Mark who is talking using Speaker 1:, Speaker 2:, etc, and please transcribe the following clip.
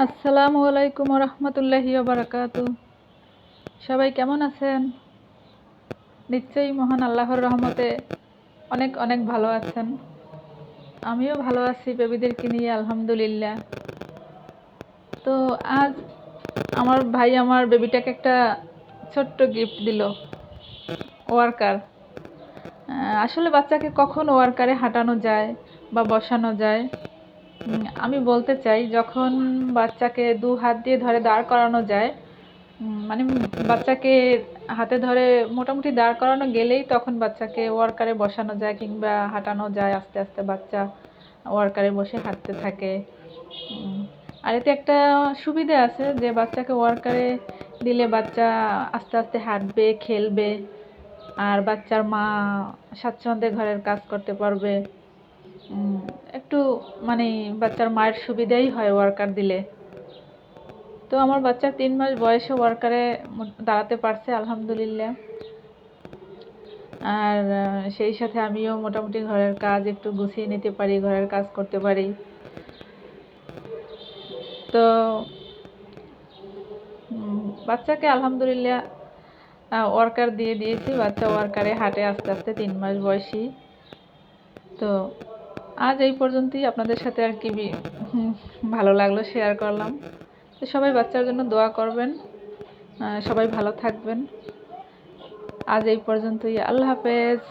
Speaker 1: আসসালামু আলাইকুম রহমতুল্লাহি বারাকাতু সবাই কেমন আছেন? নিশ্চয়ই মহান আল্লাহর রহমতে অনেক অনেক ভালো আছেন। আমিও ভালো আছি বেবিদেরকে নিয়ে, আলহামদুলিল্লাহ। তো আজ আমার ভাই আমার বেবিটাকে একটা ছোট্ট গিফট দিল ওয়ার্কার আসলে বাচ্চাকে কখন ওয়ার্কারে হাঁটানো যায় বা বসানো যায়? আমি বলতে চাই, যখন বাচ্চাকে দু হাত দিয়ে ধরে দাঁড় করানো যায় মানে বাচ্চাকে হাতে ধরে মোটামুটি দাঁড় করানো গেলেই তখন বাচ্চাকে ওয়ার্কারে বসানো যায় কিংবা হাঁটানো যায়, আস্তে আস্তে বাচ্চা ওয়ার্কারে বসে হাঁটতে থাকে। আর এতে একটা সুবিধা আছে যে বাচ্চাকে ওয়ার্কারে দিলে বাচ্চা আস্তে আস্তে হাঁটবে, খেলবে, আর বাচ্চার মা স্বাচ্ছন্দ্যে ঘরের কাজ করতে পারবে। একটু মানে বাচ্চার মায়ের সুবিধাই হয় ওয়ার্কার দিলে। তো আমার বাচ্চা তিন মাস বয়সে ওয়ার্কারে দাঁড়াতে পারছে, আলহামদুলিল্লাহ। আর সেই সাথে আমিও মোটামুটি ঘরের কাজ একটু গুছিয়ে নিতে পারি, ঘরের কাজ করতে পারি। তো বাচ্চাকে আলহামদুলিল্লাহ ওয়ার্কার দিয়ে দিয়েছি। বাচ্চা ওয়ার্কারে হাটে আস্তে আস্তে তিন মাস বয়সী। তো আজ এই পর্যন্তই। আপনাদের সাথে আর কি ভালো লাগল শেয়ার করলাম। তো সবাই বাচ্চার জন্য দোয়া করবেন। সবাই ভালো থাকবেন। আজ এই পর্যন্তই। আল্লাহ হাফেজ।